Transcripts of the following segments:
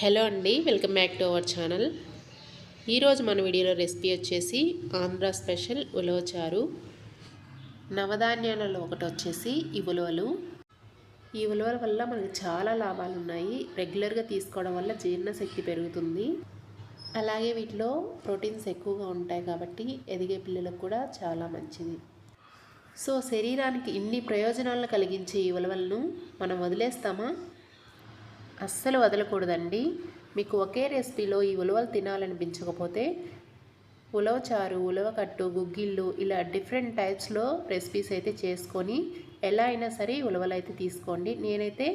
Hello అండి welcome back to our channel. ఈరోజు మన వీడియోలో రెసిపీ వచ్చేసి ఆంధ్ర స్పెషల్ ఉలవచారు నవధాన్యాలలో ఒకటి వచ్చేసి ఈ ఉలవలు. ఈ ఉలవల వల్ల మనకి చాలా లాభాలు ఉన్నాయి. రెగ్యులర్గా తీసుకోవడం వల్ల జీర్ణశక్తి పెరుగుతుంది. అలాగే వీటిలో ప్రోటీన్స్ ఎక్కువగా ఉంటాయి కాబట్టి ఎదిగే పిల్లలకు కూడా చాలా మంచిది. సో శరీరానికి ఇన్ని ప్రయోజనాలను కలిగించే ఈ ఉలవలను మనం వదిలేస్తామా? అస్సలు వదలకూడదండి. మీకు ఒకే రెసిపీలో ఈ ఉలవలు తినాలనిపించకపోతే ఉలవ చారు ఉలవ కట్టు గుగ్గిళ్ళు ఇలా డిఫరెంట్ టైప్స్లో రెసిపీస్ అయితే చేసుకొని ఎలా అయినా సరే ఉలవలు అయితే తీసుకోండి. నేనైతే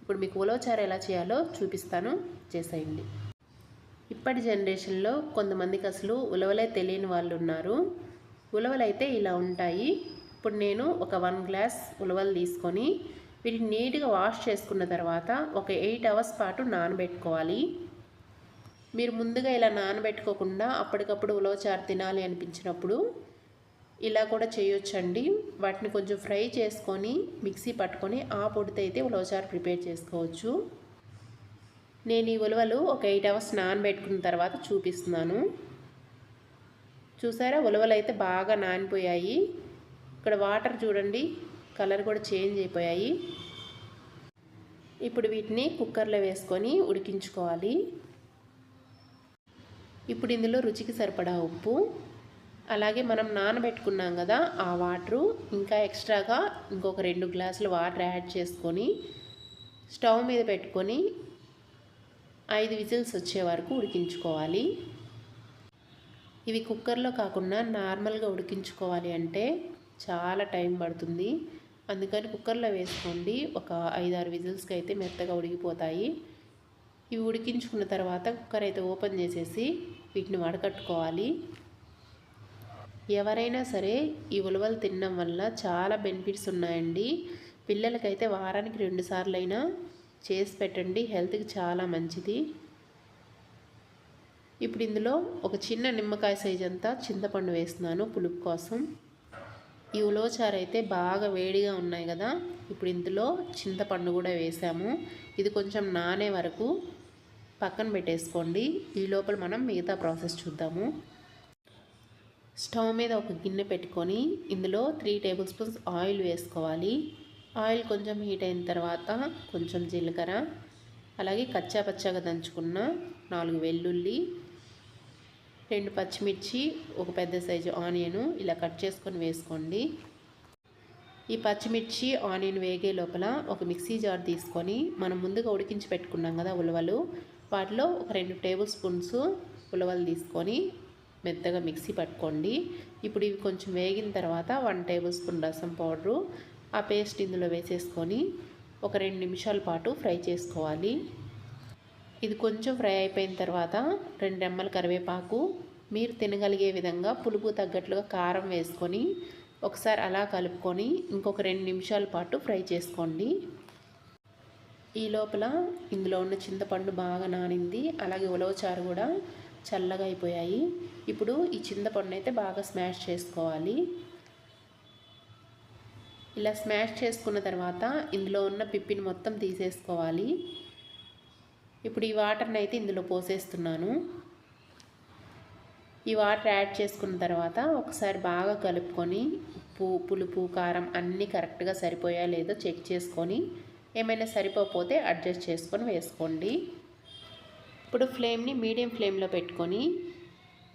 ఇప్పుడు మీకు ఉలవ చారు ఎలా చేయాలో చూపిస్తాను. చేసేయండి. ఇప్పటి జనరేషన్లో కొంతమందికి అసలు ఉలవలే తెలియని వాళ్ళు ఉన్నారు. ఉలవలు అయితే ఇలా ఉంటాయి. ఇప్పుడు నేను ఒక వన్ గ్లాస్ ఉలవలు తీసుకొని వీటిని నీట్గా వాష్ చేసుకున్న తర్వాత ఒక ఎయిట్ అవర్స్ పాటు నానబెట్టుకోవాలి. మీరు ముందుగా ఇలా నానబెట్టుకోకుండా అప్పటికప్పుడు ఉలవచారు తినాలి అనిపించినప్పుడు ఇలా కూడా చేయొచ్చండి. వాటిని కొంచెం ఫ్రై చేసుకొని మిక్సీ పట్టుకొని ఆ పొడితో అయితే ఉలవచారు ప్రిపేర్ చేసుకోవచ్చు. నేను ఈ ఉలవలు ఒక ఎయిట్ అవర్స్ నానబెట్టుకున్న తర్వాత చూపిస్తున్నాను. చూసారా? ఉలవలు అయితే బాగా నానిపోయాయి. ఇక్కడ వాటర్ చూడండి. కలర్ కూడా చేంజ్ అయిపోయాయి. ఇప్పుడు వీటిని కుక్కర్లో వేసుకొని ఉడికించుకోవాలి. ఇప్పుడు ఇందులో రుచికి సరిపడా ఉప్పు అలాగే మనం నానబెట్టుకున్నాం కదా ఆ వాటరు ఇంకా ఎక్స్ట్రాగా ఇంకొక రెండు గ్లాసులు వాటర్ యాడ్ చేసుకొని స్టవ్ మీద పెట్టుకొని ఐదు విజిల్స్ వచ్చే వరకు ఉడికించుకోవాలి. ఇవి కుక్కర్లో కాకుండా నార్మల్గా ఉడికించుకోవాలి అంటే చాలా టైం పడుతుంది. అందుకని కుక్కర్లో వేసుకోండి. ఒక ఐదారు విజిల్స్కి అయితే మెత్తగా ఉడికిపోతాయి. ఇవి ఉడికించుకున్న తర్వాత కుక్కర్ అయితే ఓపెన్ చేసేసి వీటిని వడకట్టుకోవాలి. ఎవరైనా సరే ఈ ఉలవలు తినడం వల్ల చాలా బెనిఫిట్స్ ఉన్నాయండి. పిల్లలకైతే వారానికి రెండు సార్లైనా చేసి పెట్టండి. హెల్త్కి చాలా మంచిది. ఇప్పుడు ఇందులో ఒక చిన్న నిమ్మకాయ సైజ్ అంతా చింతపండు వేస్తున్నాను పులుపు కోసం. ఈ ఉలవచారు అయితే బాగా వేడిగా ఉన్నాయి కదా. ఇప్పుడు ఇందులో చింతపండు కూడా వేసాము. ఇది కొంచెం నానే వరకు పక్కన పెట్టేసుకోండి. ఈ లోపల మనం మిగతా ప్రాసెస్ చూద్దాము. స్టవ్ మీద ఒక గిన్నె పెట్టుకొని ఇందులో త్రీ టేబుల్ స్పూన్స్ ఆయిల్ వేసుకోవాలి. ఆయిల్ కొంచెం హీట్ అయిన తర్వాత కొంచెం జీలకర్ర అలాగే కచ్చా పచ్చాగా దంచుకున్న నాలుగు వెల్లుల్లి రెండు పచ్చిమిర్చి ఒక పెద్ద సైజు ఆనియన్ ఇలా కట్ చేసుకొని వేసుకోండి. ఈ పచ్చిమిర్చి ఆనియన్ వేగే లోపల ఒక మిక్సీ జార్ తీసుకొని మనం ముందుగా ఉడికించి పెట్టుకున్నాం కదా ఉలవలు. వాటిలో ఒక రెండు టేబుల్ స్పూన్స్ ఉలవలు తీసుకొని మెత్తగా మిక్సీ పట్టుకోండి. ఇప్పుడు ఇవి కొంచెం వేగిన తర్వాత వన్ టేబుల్ స్పూన్ రసం పౌడరు ఆ పేస్ట్ ఇందులో వేసేసుకొని ఒక రెండు నిమిషాల పాటు ఫ్రై చేసుకోవాలి. ఇది కొంచెం ఫ్రై అయిపోయిన తర్వాత రెండు రెమ్మల కరివేపాకు మీరు తినగలిగే విధంగా పులుపు తగ్గట్లుగా కారం వేసుకొని ఒకసారి అలా కలుపుకొని ఇంకొక రెండు నిమిషాల పాటు ఫ్రై చేసుకోండి. ఈ లోపల ఇందులో ఉన్న చింతపండు బాగా నానింది అలాగే ఉలవచారు కూడా చల్లగా అయిపోయాయి. ఇప్పుడు ఈ చింతపండు అయితే బాగా స్మాష్ చేసుకోవాలి. ఇలా స్మాష్ చేసుకున్న తర్వాత ఇందులో ఉన్న పిప్పిని మొత్తం తీసేసుకోవాలి. ఇప్పుడు ఈ వాటర్ని అయితే ఇందులో పోసేస్తున్నాను. ఈ వాటర్ యాడ్ చేసుకున్న తర్వాత ఒకసారి బాగా కలుపుకొని ఉప్పు పులుపు కారం అన్నీ కరెక్ట్గా సరిపోయా లేదో చెక్ చేసుకొని ఏమైనా సరిపోతే అడ్జస్ట్ చేసుకొని వేసుకోండి. ఇప్పుడు ఫ్లేమ్ని మీడియం ఫ్లేమ్లో పెట్టుకొని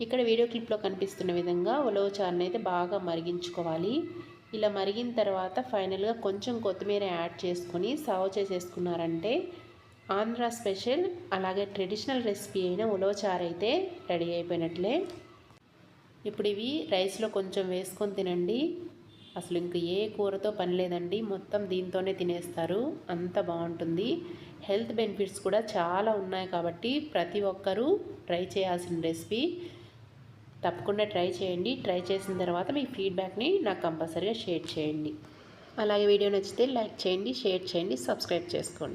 ఇక్కడ వీడియో క్లిప్లో కనిపిస్తున్న విధంగా ఉలవ చారుని అయితే బాగా మరిగించుకోవాలి. ఇలా మరిగిన తర్వాత ఫైనల్గా కొంచెం కొత్తిమీర యాడ్ చేసుకొని సర్వ్ చేసేసుకున్నారంటే ఆంధ్ర స్పెషల్ అలాగే ట్రెడిషనల్ రెసిపీ అయిన ఉలవచారు అయితే రెడీ అయిపోయినట్లే. ఇప్పుడు ఇవి రైస్లో కొంచెం వేసుకొని తినండి. అసలు ఇంక ఏ కూరతో పని లేదండి మొత్తం దీంతోనే తినేస్తారు. అంత బాగుంటుంది. హెల్త్ బెనిఫిట్స్ కూడా చాలా ఉన్నాయి కాబట్టి ప్రతి ఒక్కరూ ట్రై చేయాల్సిన రెసిపీ. తప్పకుండా ట్రై చేయండి. ట్రై చేసిన తర్వాత మీ ఫీడ్బ్యాక్ని నాకు కంపల్సరీగా షేర్ చేయండి. అలాగే వీడియో నచ్చితే లైక్ చేయండి షేర్ చేయండి సబ్స్క్రైబ్ చేసుకోండి.